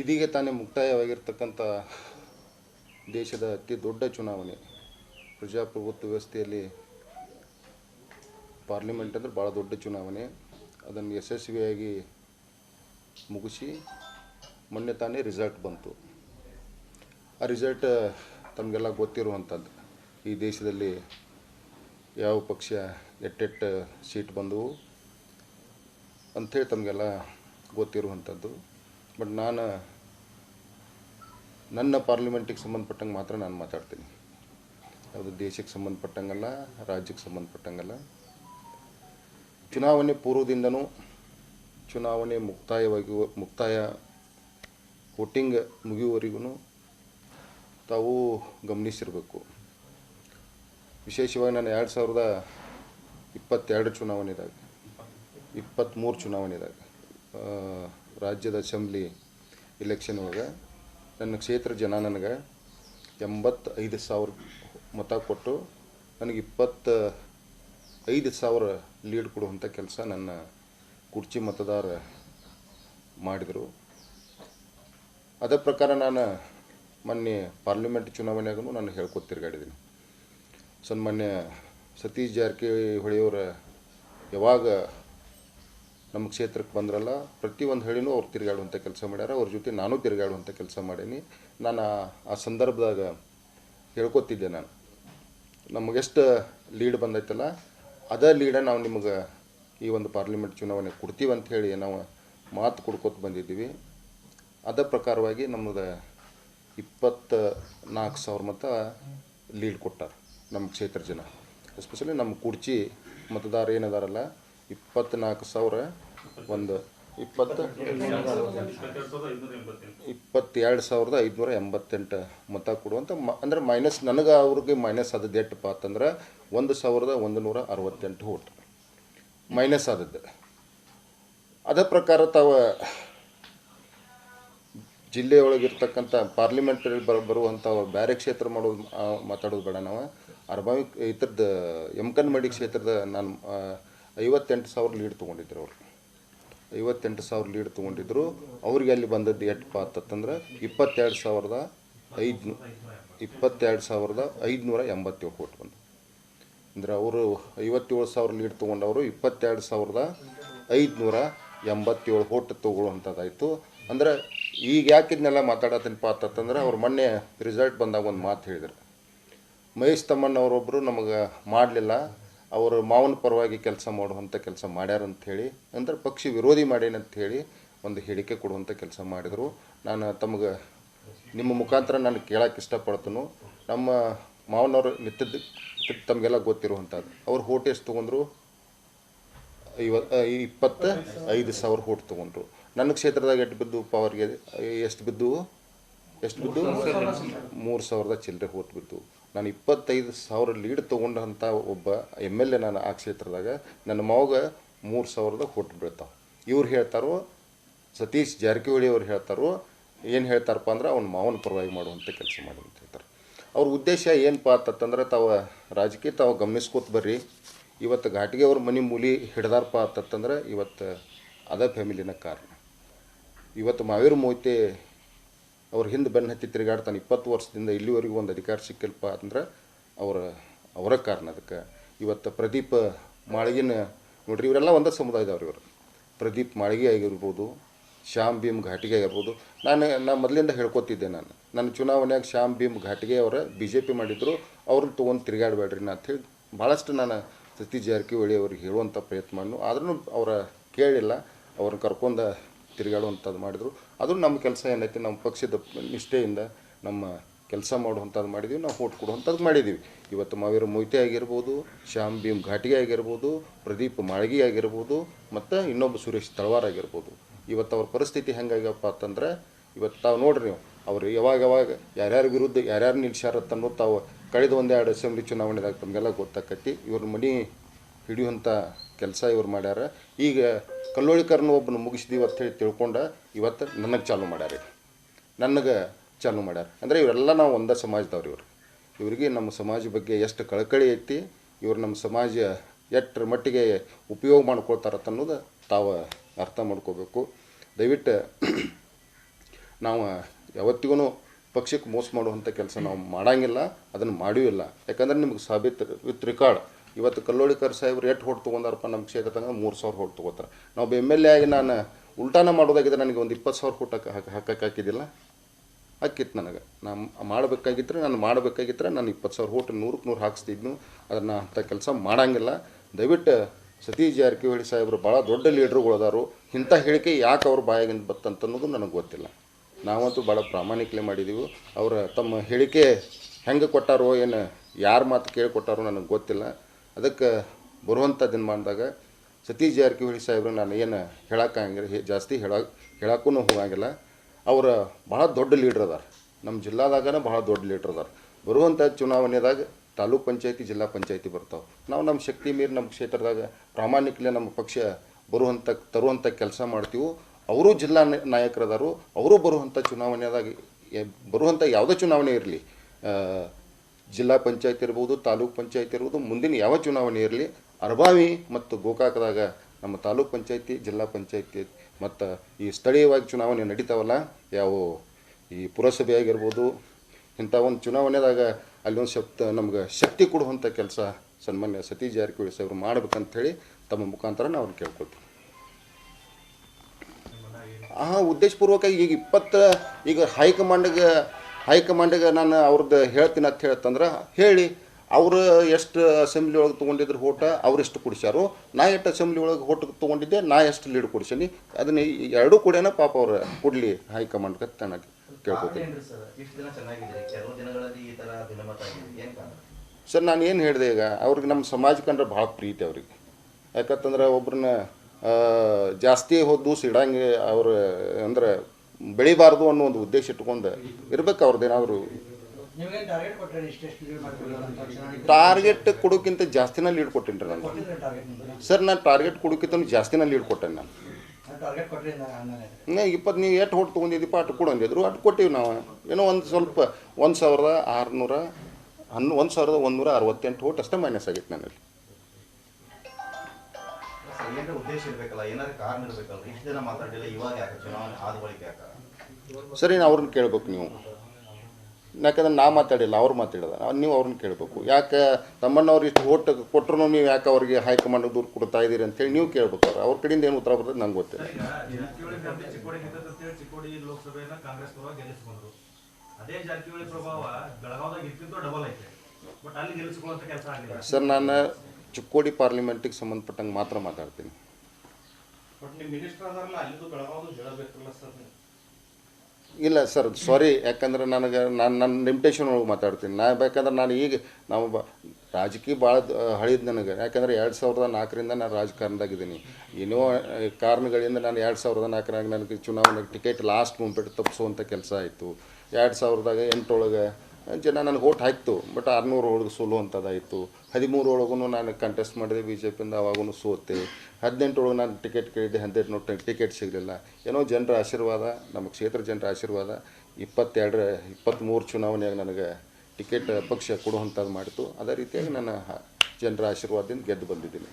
ಇದೀಗ ತಾನೇ ಮುಕ್ತಾಯವಾಗಿರ್ತಕ್ಕಂಥ ದೇಶದ ಅತಿ ದೊಡ್ಡ ಚುನಾವಣೆ. ಪ್ರಜಾಪ್ರಭುತ್ವ ವ್ಯವಸ್ಥೆಯಲ್ಲಿ ಪಾರ್ಲಿಮೆಂಟ್ ಅಂದರೆ ಭಾಳ ದೊಡ್ಡ ಚುನಾವಣೆ. ಅದನ್ನು ಯಶಸ್ವಿಯಾಗಿ ಮುಗಿಸಿ ಮೊನ್ನೆ ತಾನೇ ರಿಸಲ್ಟ್ ಬಂತು. ಆ ರಿಸಲ್ಟ್ ತಮಗೆಲ್ಲ ಗೊತ್ತಿರುವಂಥದ್ದು. ಈ ದೇಶದಲ್ಲಿ ಯಾವ ಪಕ್ಷ ಎಟ್ಟೆಟ್ಟು ಸೀಟ್ ಬಂದವು ಅಂಥೇಳಿ ತಮಗೆಲ್ಲ ಗೊತ್ತಿರುವಂಥದ್ದು. ಬಟ್ ನಾನು ನನ್ನ ಪಾರ್ಲಿಮೆಂಟಿಗೆ ಸಂಬಂಧಪಟ್ಟಂಗೆ ಮಾತ್ರ ನಾನು ಮಾತಾಡ್ತೀನಿ. ಯಾವುದು ದೇಶಕ್ಕೆ ಸಂಬಂಧಪಟ್ಟಂಗಲ್ಲ, ರಾಜ್ಯಕ್ಕೆ ಸಂಬಂಧಪಟ್ಟಂಗಲ್ಲ. ಚುನಾವಣೆ ಪೂರ್ವದಿಂದನೂ ಚುನಾವಣೆ ಮುಕ್ತಾಯವಾಗಿ, ಮುಕ್ತಾಯ ವೋಟಿಂಗ್ ಮುಗಿಯುವವರೆಗೂ ತಾವು ಗಮನಿಸಿರಬೇಕು. ವಿಶೇಷವಾಗಿ ನಾನು ಎರಡು ಸಾವಿರದ ಇಪ್ಪತ್ತೆರಡು ಚುನಾವಣೆದಾಗ, ಇಪ್ಪತ್ತ್ಮೂರು ಚುನಾವಣೆದಾಗ ರಾಜ್ಯದ ಅಸೆಂಬ್ಲಿ ಇಲೆಕ್ಷನ್ ಒಳಗೆ ನನ್ನ ಕ್ಷೇತ್ರ ಜನ ನನಗೆ ಎಂಬತ್ತೈದು ಸಾವಿರ ಮತ ಕೊಟ್ಟು ನನಗೆ ಇಪ್ಪತ್ತ ಐದು ಸಾವಿರ ಲೀಡ್ ಕೊಡುವಂಥ ಕೆಲಸ ನನ್ನ ಕುರ್ಚಿ ಮತದಾರ ಮಾಡಿದರು. ಅದೇ ಪ್ರಕಾರ ನಾನು ಮೊನ್ನೆ ಪಾರ್ಲಿಮೆಂಟ್ ಚುನಾವಣೆಯಾಗೂ ನಾನು ಹೇಳ್ಕೊತ ತಿರುಗಾಡಿದ್ದೀನಿ ಸನ್ಮಾನ್ಯ ಸತೀಶ್ ಜಾರಕಿಹೊಳಿಯವರ ಯಾವಾಗ ನಮ್ಮ ಕ್ಷೇತ್ರಕ್ಕೆ ಬಂದ್ರಲ್ಲ, ಪ್ರತಿಯೊಂದು ಹಳ್ಳಿನೂ ಅವ್ರು ತಿರುಗಾಡುವಂಥ ಕೆಲಸ ಮಾಡ್ಯಾರ. ಅವ್ರ ಜೊತೆ ನಾನು ತಿರುಗಾಡುವಂಥ ಕೆಲಸ ಮಾಡೀನಿ. ನಾನು ಆ- ಆ ಸಂದರ್ಭದಾಗ ಹೇಳ್ಕೊತಿದ್ದೆ ನಾನು. ನಮಗೆಷ್ಟು ಲೀಡ್ ಬಂದೈತಲ್ಲ, ಅದೇ ಲೀಡ ನಾವು ನಿಮಗೆ ಈ ಒಂದು ಪಾರ್ಲಿಮೆಂಟ್ ಚುನಾವಣೆ ಕೊಡ್ತೀವಿ ಅಂತ ಹೇಳಿ ನಾವು ಮಾತು ಕೊಡ್ಕೊತ ಬಂದಿದ್ದೀವಿ. ಅದೇ ಪ್ರಕಾರವಾಗಿ ನಮ್ಮದು ಇಪ್ಪತ್ತ ನಾಲ್ಕು ಸಾವಿರ ಮತ ಲೀಡ್ ಕೊಟ್ಟಾರ ನಮ್ಮ ಕ್ಷೇತ್ರ ಜನ. ಎಸ್ಪೆಷಲಿ ನಮ್ಮ ಕುರ್ಚಿ ಮತದಾರ ಏನದಾರಲ್ಲ ಇಪ್ಪತ್ತ್ನಾಲ್ಕು ಸಾವಿರ, ಒಂದು ಇಪ್ಪತ್ತು, ಇಪ್ಪತ್ತೆರಡು ಸಾವಿರದ ಐದುನೂರ ಎಂಬತ್ತೆಂಟು ಮತ ಕೊಡುವಂಥ ಮ ಅಂದ್ರೆ ಮೈನಸ್ ನನಗೆ ಅವ್ರಿಗೆ ಮೈನಸ್ ಆದದ್ದು ಎಟ್ಟಪ್ಪ ಅಂತಂದ್ರೆ ಒಂದು ಸಾವಿರದ ಒಂದು ನೂರ ಅರವತ್ತೆಂಟು ಓಟ್ ಮೈನಸ್ ಆದದ್ದು. ಅದೇ ಪ್ರಕಾರ ತಾವ ಜಿಲ್ಲೆಯೊಳಗಿರ್ತಕ್ಕಂಥ ಪಾರ್ಲಿಮೆಂಟ್ರಿ ಬರ ಬರುವಂಥ ಬೇರೆ ಕ್ಷೇತ್ರ ಮಾಡೋದು ಮಾತಾಡೋದು ಬೇಡ ನಾವು. ಅರ್ಬಾವಿ ಇದ್ರದ್ದು ಯಮಕನ್ಮಡಿ ಕ್ಷೇತ್ರದ ನಾನು ಐವತ್ತೆಂಟು ಸಾವಿರ ಲೀಡ್ ತೊಗೊಂಡಿದ್ರು ಅವರು. ಐವತ್ತೆಂಟು ಸಾವಿರ ಲೀಡ್ ತೊಗೊಂಡಿದ್ರು. ಅವ್ರಿಗೆ ಅಲ್ಲಿ ಬಂದದ್ದು ಎಷ್ಟಪ್ಪ ಅಂತಂದ್ರೆ ಇಪ್ಪತ್ತೆರಡು ಸಾವಿರದ ಐದು ಇಪ್ಪತ್ತೆರಡು ಸಾವಿರದ ಐದುನೂರ ಎಂಬತ್ತೇಳು ಕೋಟಿ ಬಂದು ಅಂದರೆ ಅವರು ಐವತ್ತೇಳು ಸಾವಿರ ಲೀಡ್ ತೊಗೊಂಡವರು ಇಪ್ಪತ್ತೆರಡು ಸಾವಿರದ ಐದುನೂರ ಎಂಬತ್ತೇಳು ಕೋಟಿ ತೊಗೊಳ್ಳುವಂಥದ್ದಾಯಿತು. ಅಂದ್ರೆ ಈಗ ಯಾಕೆ ಇದನ್ನೆಲ್ಲ ಮಾತಾಡತ್ತೀನಪ್ಪ ಅಂತಂದ್ರೆ ಅವ್ರು ಮೊನ್ನೆ ರಿಸಲ್ಟ್ ಬಂದಾಗ ಒಂದು ಮಾತು ಹೇಳಿದರು. ಮಹೇಶ್ ತಮ್ಮಣ್ಣವರೊಬ್ಬರು ನಮಗೆ ಮಾಡಲಿಲ್ಲ. ಅವರು ಮಾವನ ಪರವಾಗಿ ಕೆಲಸ ಮಾಡುವಂಥ ಕೆಲಸ ಮಾಡ್ಯಾರ ಹೇಳಿ, ಅಂದ್ರೆ ಪಕ್ಷಿ ವಿರೋಧಿ ಹೇಳಿ ಒಂದು ಹೇಳಿಕೆ ಕೊಡುವಂಥ ಕೆಲಸ ಮಾಡಿದರು. ನಾನು ತಮಗೆ ನಿಮ್ಮ ಮುಖಾಂತರ ನಾನು ಕೇಳಕ್ಕೆ ಇಷ್ಟಪಡ್ತನು. ನಮ್ಮ ಮಾವನವರು ನಿತ್ಯದ ತಮಗೆಲ್ಲ ಗೊತ್ತಿರುವಂಥದ್ದು ಅವ್ರು ಹೋಟ್ ಎಷ್ಟು ತೊಗೊಂಡ್ರು? ಐವ ಇಪ್ಪತ್ತ ಐದು ಸಾವಿರ ಹೋಟ್ ತೊಗೊಂಡ್ರು. ನನ್ನ ಕ್ಷೇತ್ರದಾಗ ಎಷ್ಟು ಬಿದ್ದು ಪವರ್ಗೆ ಎಷ್ಟು ಬಿದ್ದು ಎಷ್ಟು ಬಿದ್ದು ಮೂರು ಸಾವಿರದ ಚಿಲ್ಲರೆ ಹೋಟ್ ಬಿದ್ದು ನಾನು ಇಪ್ಪತ್ತೈದು ಸಾವಿರ ಲೀಡ್ ತೊಗೊಂಡಂಥ ಒಬ್ಬ ಎಂ ಎಲ್ ಎ ನಾನು ಆ ಕ್ಷೇತ್ರದಾಗ, ನನ್ನ ಮಾವಗೆ ಮೂರು ಸಾವಿರದ ಕೊಟ್ಟು ಬೀಳ್ತಾವೆ. ಇವ್ರು ಹೇಳ್ತಾರೋ, ಸತೀಶ್ ಜಾರಕಿಹೊಳಿ ಅವ್ರು ಹೇಳ್ತಾರೋ, ಏನು ಹೇಳ್ತಾರಪ್ಪ ಅಂದ್ರೆ ಅವ್ನ ಮಾವನ ಪರವಾಗಿ ಮಾಡುವಂಥ ಕೆಲಸ ಮಾಡಿ ಅಂತ ಹೇಳ್ತಾರೆ. ಅವ್ರ ಉದ್ದೇಶ ಏನಪ್ಪ ಅಂತಂದ್ರೆ ತಾವು ರಾಜಕೀಯ ತಾವು ಗಮನಿಸ್ಕೋತ ಬರ್ರಿ. ಇವತ್ತು ಘಾಟಿಗೆ ಅವ್ರ ಮನೆ ಮೂಲಿ ಹಿಡ್ದಾರಪ್ಪ ಅಂತಂದ್ರೆ ಇವತ್ತು ಅದ ಫ್ಯಾಮಿಲಿನ ಕಾರಣ. ಇವತ್ತು ಮಾವೀರ ಮೋಹಿತೆ ಅವ್ರ ಹಿಂದೆ ಬೆನ್ನು ಹತ್ತಿ ತಿರುಗಾಡ್ತಾನೆ. ಇಪ್ಪತ್ತು ವರ್ಷದಿಂದ ಇಲ್ಲಿವರೆಗೂ ಒಂದು ಅಧಿಕಾರ ಸಿಕ್ಕಿಲ್ಪ ಅಂದ್ರೆ ಅವರ ಅವರ ಕಾರಣ ಅದಕ್ಕೆ. ಇವತ್ತು ಪ್ರದೀಪ್ ಮಾಳಿಗಿನ, ನೋಡ್ರಿ ಇವರೆಲ್ಲ ಒಂದೇ ಸಮುದಾಯದವ್ರು ಇವರು. ಪ್ರದೀಪ್ ಮಾಳಿಗೆ ಆಗಿರ್ಬೋದು, ಶ್ಯಾಮ್ ಭೀಮ್ ಘಾಟಿಗೆ ಆಗಿರ್ಬೋದು. ನಾನು, ನಾ ಮೊದಲಿಂದ ಹೇಳ್ಕೊತಿದ್ದೆ ನಾನು. ನನ್ನ ಚುನಾವಣೆಯಾಗ ಶ್ಯಾಮ್ ಭೀಮ್ ಘಾಟಿಗೆ ಅವರ ಬಿ ಜೆ ಪಿ ಮಾಡಿದ್ರು, ಅವ್ರನ್ನ ತೊಗೊಂಡು ತಿರುಗಾಡಬೇಡ್ರಿ ನಾ ಅಂಥೇಳಿ ಭಾಳಷ್ಟು ನಾನು ಸತೀಶ್ ಜಾರಕಿಹೊಳಿ ಅವ್ರಿಗೆ ಹೇಳುವಂಥ ಪ್ರಯತ್ನ ಮಾಡ್ನು ಆದ್ರೂ ಅವರ ಕೇಳಿಲ್ಲ, ಅವ್ರನ್ನ ಕರ್ಕೊಂಡು ತಿರುಗಾಡುವಂಥದ್ದು ಮಾಡಿದರು. ಅದು ನಮ್ಮ ಕೆಲಸ ಏನೈತಿ, ನಮ್ಮ ಪಕ್ಷದ ನಿಷ್ಠೆಯಿಂದ ನಮ್ಮ ಕೆಲಸ ಮಾಡುವಂಥದ್ದು ಮಾಡಿದ್ದೀವಿ ನಾವು ಓಟ್ ಕೊಡುವಂಥದ್ದು ಮಾಡಿದ್ದೀವಿ ಇವತ್ತು ಮಾವೀರ ಮೊಯ್ತೆ ಆಗಿರ್ಬೋದು, ಶ್ಯಾಮ್ ಭೀಮ್ ಘಾಟಿಗೆ ಆಗಿರ್ಬೋದು, ಪ್ರದೀಪ್ ಮಾಳ್ಗಿ ಆಗಿರ್ಬೋದು, ಮತ್ತು ಇನ್ನೊಬ್ಬ ಸುರೇಶ್ ತಳವಾರ್ ಆಗಿರ್ಬೋದು. ಇವತ್ತು ಅವ್ರ ಪರಿಸ್ಥಿತಿ ಹೆಂಗಾಗ್ಯಪ್ಪ ಅಂತಂದ್ರೆ, ಇವತ್ತು ತಾವು ನೋಡ್ರಿ ನೀವು, ಅವರು ಯಾವಾಗ ಯಾವಾಗ ಯಾರ್ಯಾರ ವಿರುದ್ಧ ಯಾರ್ಯಾರು ನಿಲ್ಸ್ಯಾರತ್ತ ಅನ್ನೋದು ತಾವು ಕಳೆದ ಒಂದೆರಡು ಅಸೆಂಬ್ಲಿ ಚುನಾವಣೆದಾಗ ತಮಗೆಲ್ಲ ಗೊತ್ತಾಕತಿ ಇವ್ರ ಮನೆ ಹಿಡಿಯುವಂಥ ಕೆಲಸ ಇವ್ರು ಮಾಡ್ಯಾರ. ಈಗ ಕಲ್ಲೋಳಿಕರ್ನ ಒಬ್ಬನ ಮುಗಿಸಿದೀವಿ ಅಂತ ಹೇಳಿ ತಿಳ್ಕೊಂಡ ಇವತ್ತು ನನಗೆ ಚಾಲು ಮಾಡ್ಯಾರ. ನನಗೆ ಚಾಲು ಮಾಡ್ಯಾರ. ಅಂದರೆ ಇವರೆಲ್ಲ ನಾವು ಒಂದೇ ಸಮಾಜದವ್ರು ಇವರು. ಇವರಿಗೆ ನಮ್ಮ ಸಮಾಜ ಬಗ್ಗೆ ಎಷ್ಟು ಕಳಕಳಿ ಐತಿ, ಇವರು ನಮ್ಮ ಸಮಾಜ ಎಷ್ಟರ ಮಟ್ಟಿಗೆ ಉಪಯೋಗ ಮಾಡ್ಕೊಳ್ತಾರತ್ತ ಅನ್ನೋದು ತಾವು ಅರ್ಥ ಮಾಡ್ಕೋಬೇಕು. ದಯವಿಟ್ಟು ನಾವು ಯಾವತ್ತಿಗೂ ಪಕ್ಷಕ್ಕೆ ಮೋಸ ಮಾಡುವಂಥ ಕೆಲಸ ನಾವು ಮಾಡೋಂಗಿಲ್ಲ, ಅದನ್ನು ಮಾಡೂ ಇಲ್ಲ. ಯಾಕಂದ್ರೆ ನಿಮ್ಗೆ ಸಾಬೀತು ವಿತ್ ರಿಕಾರ್ಡ್ ಇವತ್ತು ಕಲ್ಲೋಳಿಕರ್ ಸಾಹೇಬ್ರು ಎಷ್ಟು ಹೊಟ್ಟು ತೊಗೊಂಡಾರಪ್ಪ ನಮ್ಮ ಕ್ಷೇತ್ರದಾಗ? ಮೂರು ಸಾವಿರ ಹೊಟ್ಟು ತೊಗೋತಾರೆ. ನಾವು ಎಂ ಎಲ್ ಎ ಆಗಿ ನಾನು ಉಲ್ಟಾನ ಮಾಡೋದಾಗಿದ್ರೆ ನನಗೆ ಒಂದು ಇಪ್ಪತ್ತು ಸಾವಿರ ಕೊಟ್ಟಕ್ಕೆ ಹಾಕಿ ಹಾಕಕ್ಕೆ ಹಾಕಿದ್ದಿಲ್ಲ. ಹಾಕಿತ್ತು ನನಗೆ. ನಾನು ಮಾಡಬೇಕಾಗಿದ್ರೆ ನಾನು ಮಾಡಬೇಕಾಗಿದ್ರೆ ನಾನು ಇಪ್ಪತ್ತು ಸಾವಿರ ಓಟ್ ನೂರಕ್ಕೆ ನೂರು ಹಾಕಿಸ್ತಿದ್ನು. ಅದನ್ನು ಅಂಥ ಕೆಲಸ ಮಾಡೋಂಗಿಲ್ಲ. ದಯವಿಟ್ಟು ಸತೀಶ್ ಜಾರಕಿಹೊಳಿ ಸಾಹೇಬರು ಭಾಳ ದೊಡ್ಡ ಲೀಡ್ರುಗಳು ಅದಾರು. ಇಂಥ ಹೇಳಿಕೆ ಯಾಕೆ ಅವ್ರ ಬಾಯಾಗಿಂದ ಬತ್ತಂತ ಅನ್ನೋದು ನನಗೆ ಗೊತ್ತಿಲ್ಲ. ನಾವಂತೂ ಭಾಳ ಪ್ರಾಮಾಣಿಕಲೆ ಮಾಡಿದ್ದೀವಿ ಅವರ ತಮ್ಮ ಹೇಳಿಕೆ ಹೆಂಗೆ ಕೊಟ್ಟಾರೋ ಏನು ಯಾರ ಮಾತು ಕೇಳಿ ಕೊಟ್ಟಾರೋ ನನಗೆ ಗೊತ್ತಿಲ್ಲ. ಅದಕ್ಕೆ ಬರುವಂಥ ದಿನಮಾನದಾಗ ಸತೀಶ್ ಜಾರಕಿಹೊಳಿ ಸಾಹೇಬ್ರು ನಾನು ಏನು ಹೇಳೋಕ್ಕಾಗಿಲ್ಲ ಜಾಸ್ತಿ ಹೇಳ, ಹೇಳಕ್ಕೂ ಹೋಗಂಗಿಲ್ಲ. ಅವರ ಭಾಳ ದೊಡ್ಡ ಲೀಡ್ರ್ ಅದಾರ. ನಮ್ಮ ಜಿಲ್ಲಾದಾಗನೇ ಭಾಳ ದೊಡ್ಡ ಲೀಡ್ರ್ ಅದಾರ. ಬರುವಂಥ ಚುನಾವಣೆದಾಗ ತಾಲೂಕ್ ಪಂಚಾಯತಿ, ಜಿಲ್ಲಾ ಪಂಚಾಯತಿ ಬರ್ತಾವೆ. ನಾವು ನಮ್ಮ ಶಕ್ತಿ ಮೀರಿ ನಮ್ಮ ಕ್ಷೇತ್ರದಾಗ ಪ್ರಾಮಾಣಿಕಲೆ ನಮ್ಮ ಪಕ್ಷ ಬರುವಂಥ ತರುವಂಥ ಕೆಲಸ ಮಾಡ್ತೀವಿ. ಅವರು ಜಿಲ್ಲಾ ನಾಯಕರದಾರು. ಅವರು ಬರುವಂಥ ಚುನಾವಣೆದಾಗ ಬರುವಂಥ ಯಾವುದೇ ಚುನಾವಣೆ ಇರಲಿ ಜಿಲ್ಲಾ ಪಂಚಾಯತ್ ಇರ್ಬೋದು, ತಾಲೂಕು ಪಂಚಾಯತ್ ಇರ್ಬೋದು, ಮುಂದಿನ ಯಾವ ಚುನಾವಣೆ ಇರಲಿ, ಅರಬಾವಿ ಮತ್ತು ಗೋಕಾಕದಾಗ ನಮ್ಮ ತಾಲೂಕು ಪಂಚಾಯತಿ, ಜಿಲ್ಲಾ ಪಂಚಾಯತಿ ಮತ್ತು ಈ ಸ್ಥಳೀಯವಾಗಿ ಚುನಾವಣೆ ನಡೀತಾವಲ್ಲ, ಯಾವ ಈ ಪುರಸಭೆ ಆಗಿರ್ಬೋದು ಇಂಥ ಒಂದು ಚುನಾವಣೆದಾಗ ಅಲ್ಲಿ ಒಂದು ಶಕ್ತ, ನಮ್ಗೆ ಶಕ್ತಿ ಕೊಡುವಂಥ ಕೆಲಸ ಸನ್ಮಾನ್ಯ ಸತೀಶ್ ಜಾರಕಿಹೊಳಿ ಸಾಹೇಬರು ಮಾಡ್ಬೇಕಂಥೇಳಿ ತಮ್ಮ ಮುಖಾಂತರ ನಾವು ಅವ್ರನ್ನ ಕೇಳ್ಕೊತೀವಿ ಆ ಉದ್ದೇಶಪೂರ್ವಕ ಈಗ ಇಪ್ಪತ್ತು, ಈಗ ಹೈಕಮಾಂಡ್ಗೆ ಹೈಕಮಾಂಡ್ಗೆ ನಾನು ಅವ್ರದ್ದು ಹೇಳ್ತೀನಿ ಅಂತ ಹೇಳ್ತಂದ್ರೆ ಹೇಳಿ ಅವರು ಎಷ್ಟು ಅಸೆಂಬ್ಲಿ ಒಳಗೆ ತೊಗೊಂಡಿದ್ರು ಓಟ ಅವ್ರು ಎಷ್ಟು ಕುಡಿಸ್ಯಾರು. ನಾ ಎಷ್ಟು ಅಸೆಂಬ್ಲಿ ಒಳಗೆ ಓಟ್ ತೊಗೊಂಡಿದ್ದೆ ನಾ ಎಷ್ಟು ಲೀಡ್ ಕೊಡಿಸೀನಿ. ಅದನ್ನ ಎರಡೂ ಕೂಡೇನ ಪಾಪ ಅವ್ರು ಕೊಡಲಿ ಹೈಕಮಾಂಡ್ಗೆ ತಣ್ಣಗೆ ಕೇಳ್ಕೊತೀನಿ. ಸರ್ ನಾನು ಏನು ಹೇಳಿದೆ ಈಗ ಅವ್ರಿಗೆ ನಮ್ಮ ಸಮಾಜ ಕಂಡ್ರೆ ಭಾಳ ಪ್ರೀತಿ ಅವ್ರಿಗೆ. ಯಾಕಂತಂದ್ರೆ ಒಬ್ರನ್ನ ಜಾಸ್ತಿ ಜಾಸ್ತಿ ಹೊದ್ದು ಇಡಂಗೆ ಅವ್ರ ಅಂದ್ರೆ ಬೆಳಿಬಾರ್ದು ಅನ್ನೋ ಒಂದು ಉದ್ದೇಶ ಇಟ್ಕೊಂಡು ಇರ್ಬೇಕು ಅವ್ರದ್ದು ಏನಾದರೂ. ನಿಮ್ಗೇನು ಟಾರ್ಗೆಟ್ ಕೊಡೋಕ್ಕಿಂತ ಜಾಸ್ತಿನ ಲೀಡ್ ಕೊಟ್ಟೇನಿ ರೀ ನಾನು. ಸರ್ ನಾನು ಟಾರ್ಗೆಟ್ ಕೊಡೋಕ್ಕಿಂತ ಜಾಸ್ತಿನ ಲೀಡ್ ಕೊಟ್ಟೆ ನಾನು. ಇನ್ನು ಇಪ್ಪತ್ತು ನೀವು ಎಷ್ಟು ಹೊಟ್ಟು ತೊಗೊಂಡಿದ್ದೀಪ ಅಷ್ಟು ಕೊಡಂದಿದ್ರು ಅಷ್ಟು ಕೊಟ್ಟಿವಿ ನಾವು. ಏನೋ ಒಂದು ಸ್ವಲ್ಪ ಒಂದು ಸಾವಿರದ ಆರುನೂರ ಹನ್ನು ಒಂದು ಸಾವಿರದ ಒಂದೂರ ಅರವತ್ತೆಂಟು ಓಟ್ ಅಷ್ಟೇ ಮೈನಸ್ ಆಗಿತ್ತು ನನ್ನಲ್ಲಿ. ಸರ್ ಏನಾರ ಉದ್ದೇಶ ಇರ್ಬೇಕಲ್ಲ ಏನಾರ ಕಾರಣ ಇರ್ಬೇಕಲ್ಲ ಇಷ್ಟು ಜನ ಮಾತಾಡಿಲ್ಲ ಇವಾಗ ಯಾಕೆ ಚುನಾವಣೆ ಆದ ಬಳಿಕ ಯಾಕೆ? ಸರಿ ನಾ ಅವ್ರನ್ನ ಕೇಳ್ಬೇಕು ನೀವು. ಯಾಕಂದ್ರೆ ನಾ ಮಾತಾಡಿಲ್ಲ ಅವ್ರು ಮಾತಾಡಿದ ನೀವು ಅವ್ರನ್ನ ಕೇಳಬೇಕು. ಯಾಕೆ ತಮ್ಮಣ್ಣವ್ರು ಇಷ್ಟು ಓಟ್ ಕೊಟ್ಟರು ನೀವು ಯಾಕೆ ಅವ್ರಿಗೆ ಹೈಕಮಾಂಡ್ ದೂರು ಕೊಡ್ತಾ ಇದ್ದೀರಿ ಅಂತೇಳಿ ನೀವು ಕೇಳ್ಬೇಕು ಅವ್ರು ಅವ್ರ ಕಡೆಯಿಂದ ಏನು ಉತ್ತರ ಬರ್ತದೆ ನಂಗೆ ಗೊತ್ತಿಲ್ಲ. ಸರ್ ನಾನು ಚಿಕ್ಕೋಡಿ ಪಾರ್ಲಿಮೆಂಟಿಗೆ ಸಂಬಂಧಪಟ್ಟಂಗೆ ಮಾತ್ರ ಮಾತಾಡ್ತೀನಿ. ಇಲ್ಲ ಸರ್ ಸಾರಿ ಯಾಕಂದ್ರೆ ನನಗೆ ನಾನು ನನ್ನ ಲಿಮಿಟೇಷನ್ ಒಳಗೆ ಮಾತಾಡ್ತೀನಿ. ನಾ ಬೇಕಂದ್ರೆ ನಾನು ಈಗ ನಾವು ಬ ರಾಜಕೀಯ ಭಾಳ ಹಳಿದ್ ನನಗೆ. ಯಾಕಂದ್ರೆ ಎರಡು ಸಾವಿರದ ನಾಲ್ಕರಿಂದ ನಾನು ರಾಜಕಾರಣದಾಗಿದ್ದೀನಿ. ಏನೋ ಕಾರಣಗಳಿಂದ ನಾನು ಎರಡು ಸಾವಿರದ ನಾಲ್ಕರಾಗ ನನಗೆ ಚುನಾವಣೆಗೆ ಟಿಕೆಟ್ ಲಾಸ್ಟ್ ಮೂಮೆಂಟ್ ತಪ್ಪಿಸುವಂಥ ಕೆಲಸ ಆಯಿತು. ಎರಡು ಸಾವಿರದಾಗ ಎಂಟರೊಳಗೆ ಜನ ನನಗೆ ಓಟ್ ಹಾಕ್ತು. ಬಟ್ ಆರುನೂರು ಒಳಗೆ ಸೋಲುವಂಥದ್ದಾಯಿತು ಹದಿಮೂರು ಒಳಗೂ ನಾನು ಕಂಟೆಸ್ಟ್ ಮಾಡಿದೆ ಬಿ ಜೆ ಪಿಯಿಂದ ಅವಾಗೂ ಸೋತೆ ಹದಿನೆಂಟರೊಳಗೆ ನಾನು ಟಿಕೆಟ್ ಕೇಳಿದ್ದೆ ಹದಿನೆಂಟು ನೋಟ್ ಟಿಕೆಟ್ ಸಿಗಲಿಲ್ಲ. ಏನೋ ಜನರ ಆಶೀರ್ವಾದ, ನಮ್ಮ ಕ್ಷೇತ್ರ ಜನರ ಆಶೀರ್ವಾದ. ಇಪ್ಪತ್ತೆರಡರ ಇಪ್ಪತ್ತ್ಮೂರು ಚುನಾವಣೆಯಾಗ ನನಗೆ ಟಿಕೆಟ್ ಪಕ್ಷ ಕೊಡುವಂಥದ್ದು ಮಾಡಿತು. ಅದೇ ರೀತಿಯಾಗಿ ನಾನು ಜನರ ಆಶೀರ್ವಾದದಿಂದ ಗೆದ್ದು ಬಂದಿದ್ದೀನಿ.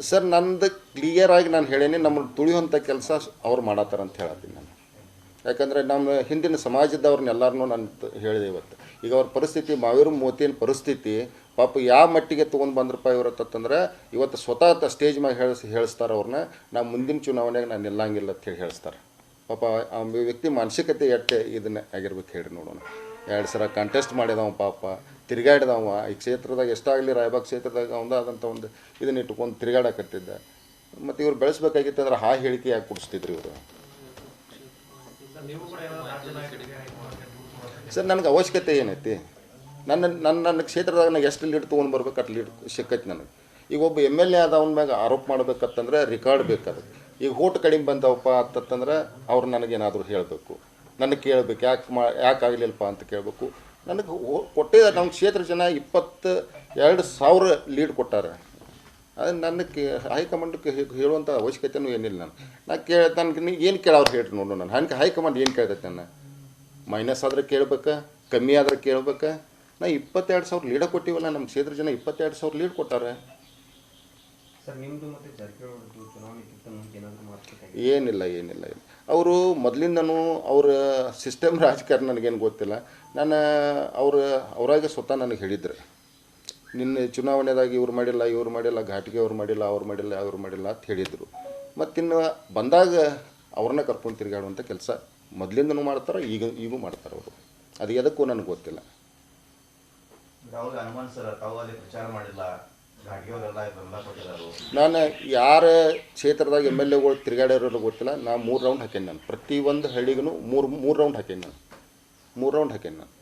ಸರ್, ನಂದು ಕ್ಲಿಯರ್ ಆಗಿ ನಾನು ಹೇಳೀನಿ ನಮ್ಮನ್ನು ತುಳಿಯುವಂಥ ಕೆಲಸ ಅವ್ರು ಮಾಡತ್ತಾರ ಅಂತ ಹೇಳತ್ತೀನಿ ನಾನು. ಯಾಕಂದರೆ ನಮ್ಮ ಹಿಂದಿನ ಸಮಾಜದವ್ರನ್ನೆಲ್ಲರನ್ನೂ ನಾನು ಹೇಳಿದೆ ಇವತ್ತು. ಈಗ ಅವ್ರ ಪರಿಸ್ಥಿತಿ, ಮಾವೇರು ಮೋತಿನ ಪರಿಸ್ಥಿತಿ, ಪಾಪ ಯಾವ ಮಟ್ಟಿಗೆ ತೊಗೊಂಡು ಬಂದ್ರಪ್ಪ ಇವರತ್ತಂದ್ರೆ ಇವತ್ತು ಸ್ವತಃ ಸ್ಟೇಜ್ ಮ್ಯಾಗ ಹೇಳಿಸ್, ಹೇಳಿಸ್ತಾರೆ ಅವ್ರನ್ನ ನಾ ಮುಂದಿನ ಚುನಾವಣೆಗೆ ನಾನು ನಿಲ್ಲಂಗಿಲ್ಲ ಅಂತ ಹೇಳಿ ಹೇಳಿಸ್ತಾರೆ. ಪಾಪ ಆ ವ್ಯಕ್ತಿ ಮಾನಸಿಕತೆ ಎಟ್ಟೆ ಇದನ್ನ ಆಗಿರ್ಬೇಕು ಹೇಳಿ ನೋಡೋಣ. ಎರಡು ಸಲ ಕಂಟೆಸ್ಟ್ ಮಾಡಿದವ ಪಾಪ. ತಿರುಗಾಡಿದವ. ಈ ಕ್ಷೇತ್ರದಾಗ ಎಷ್ಟಾಗಲಿ ರಾಯಬಾಗ್ ಕ್ಷೇತ್ರದಾಗ ಒಂದಾದಂಥ ಒಂದು ಇದನ್ನ ಇಟ್ಕೊಂಡು ತಿರುಗಾಡಕತ್ತಿದ್ದ ಮತ್ತು ಇವ್ರು ಬೆಳೆಸ್ಬೇಕಾಗಿತ್ತು ಅಂದ್ರೆ ಹಾ ಹೇಳಿಕೆ ಯಾಕೆ ಕೊಡಿಸ್ತಿದ್ರು ಇವರು? ಸರ್, ನನಗೆ ಅವಶ್ಯಕತೆ ಏನೈತಿ? ನನ್ನ ನನ್ನ ನನ್ನ ಕ್ಷೇತ್ರದಾಗ ನಾನು ಎಷ್ಟು ಲೀಡ್ ತೊಗೊಂಡು ಬರ್ಬೇಕು ಅಟ್ ಲೀಡ್ ಸಿಕ್ಕೈತಿ ನನಗೆ. ಈಗ ಒಬ್ಬ ಎಂ ಎಲ್ ಎ ಆದವನ ಮ್ಯಾಗ ಆರೋಪ ಮಾಡ್ಬೇಕತ್ತಂದ್ರೆ ರೆಕಾರ್ಡ್ ಬೇಕಾದ ಈಗ ಓಟ್ ಕಡಿಮೆ ಬಂದವಪ್ಪ ಅಂತಂದ್ರೆ ಅವ್ರು ನನಗೇನಾದರೂ ಹೇಳಬೇಕು. ನನಗೆ ಕೇಳಬೇಕು ಯಾಕೆ ಮಾ ಯಾಕೆ ಆಗಲಿಲ್ಲಪ್ಪ ಅಂತ ಕೇಳಬೇಕು. ನನಗೆ ಕೊಟ್ಟಿದ್ದ ನಮ್ಮ ಕ್ಷೇತ್ರ ಜನ ಇಪ್ಪತ್ತು ಎರಡು ಸಾವಿರ ಲೀಡ್ ಕೊಟ್ಟಾರೆ. ಅದು ನನಗೆ ಹೈಕಮಾಂಡ್ಗೆ ಹೇಳುವಂಥ ಅವಶ್ಯಕತೆಯೂ ಏನಿಲ್ಲ ನಾನು ನಾ ಕೇಳ ನನಗೆ ಏನು ಕೇಳೋರು ಹೇಳ್ರಿ ನೋಡು ನಾನು. ಹಂಗೆ ಹೈಕಮಾಂಡ್ ಏನು ಕೇಳ್ತೈತೆ ನಾನು ಮೈನಸ್ ಆದ್ರೆ ಕೇಳ್ಬೇಕಾ ಕಮ್ಮಿ ಆದ್ರೆ ಕೇಳ್ಬೇಕಾ. ನಾ ಇಪ್ಪತ್ತೆರಡು ಸಾವಿರ ಲೀಡ ಕೊಟ್ಟಿವಲ್ಲ ನಮ್ಮ ಕ್ಷೇತ್ರ ಜನ ಇಪ್ಪತ್ತೆರಡು ಸಾವಿರ ಲೀಡ್ ಕೊಟ್ಟಾರೆ. ಏನಿಲ್ಲ ಏನಿಲ್ಲ ಇಲ್ಲ ಅವರು ಮೊದಲಿಂದನೂ ಅವರ ಸಿಸ್ಟಮ್ ರಾಜಕಾರಣ ನನಗೇನು ಗೊತ್ತಿಲ್ಲ. ನಾನು ಅವರ, ಅವರಾಗೆ ಸ್ವತಃ ನನಗೆ ಹೇಳಿದ್ರು. ನಿನ್ನೆ ಚುನಾವಣೆದಾಗ ಇವ್ರು ಮಾಡಿಲ್ಲ ಇವ್ರು ಮಾಡಿಲ್ಲ, ಘಾಟಿಗೆ ಅವ್ರು ಮಾಡಿಲ್ಲ ಅವ್ರು ಮಾಡಿಲ್ಲ ಅವ್ರು ಮಾಡಿಲ್ಲ ಅಂತ ಹೇಳಿದರು. ಮತ್ತಿನ್ನು ಬಂದಾಗ ಅವ್ರನ್ನ ಕರ್ಕೊಂಡು ತಿರುಗಾಡುವಂಥ ಕೆಲಸ ಮೊದಲಿಂದನೂ ಮಾಡ್ತಾರೆ, ಈಗ, ಈಗೂ ಮಾಡ್ತಾರೆ ಅವರು. ಅದು ಎದಕ್ಕೂ ನನಗೆ ಗೊತ್ತಿಲ್ಲ. ಅವ್ರಿಗೆ ಸರ್, ತಾವು ಅಲ್ಲಿ ಪ್ರಚಾರ ಮಾಡಿಲ್ಲ. ನಾನು ಯಾರ ಕ್ಷೇತ್ರದಾಗ ಎಂ ಎಲ್ ಎಗಳು ತಿರುಗಾಡಿರೋರು ಗೊತ್ತಿಲ್ಲ. ನಾ ಮೂರು ರೌಂಡ್ ಹಾಕೇನಿ ನಾನು. ಪ್ರತಿ ಒಂದು ಹಳ್ಳಿಗೂ ಮೂರು ಮೂರು ರೌಂಡ್ ಹಾಕೇನಿ ನಾನು. ಮೂರು ರೌಂಡ್ ಹಾಕೇನಿ ನಾನು.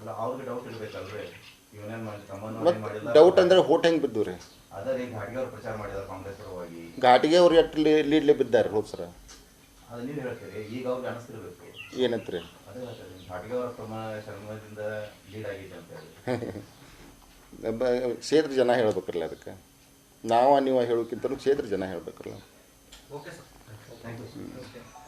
ಮತ್ತು ಡೌಟ್ ಅಂದರೆ ಹೋಟ್ ಹೆಂಗೆ ಬಿದ್ದು ರೀ? ಘಾಟಿಗೆ ಅವ್ರು ಎಷ್ಟು ಲೀಡ್ಲಿ ಬಿದ್ದಾರೆ ಹೋದ್ ಸರ. ಏನಂತ ರೀ ಕ್ಷೇತ್ರ ಜನ ಹೇಳ್ಬೇಕ್ರಲ್ಲ ಅದಕ್ಕೆ. ನಾವು ನೀವು ಹೇಳೋಕ್ಕಿಂತಲೂ ಕ್ಷೇತ್ರ ಜನ ಹೇಳಬೇಕಲ್ಲ. Okay sir thank you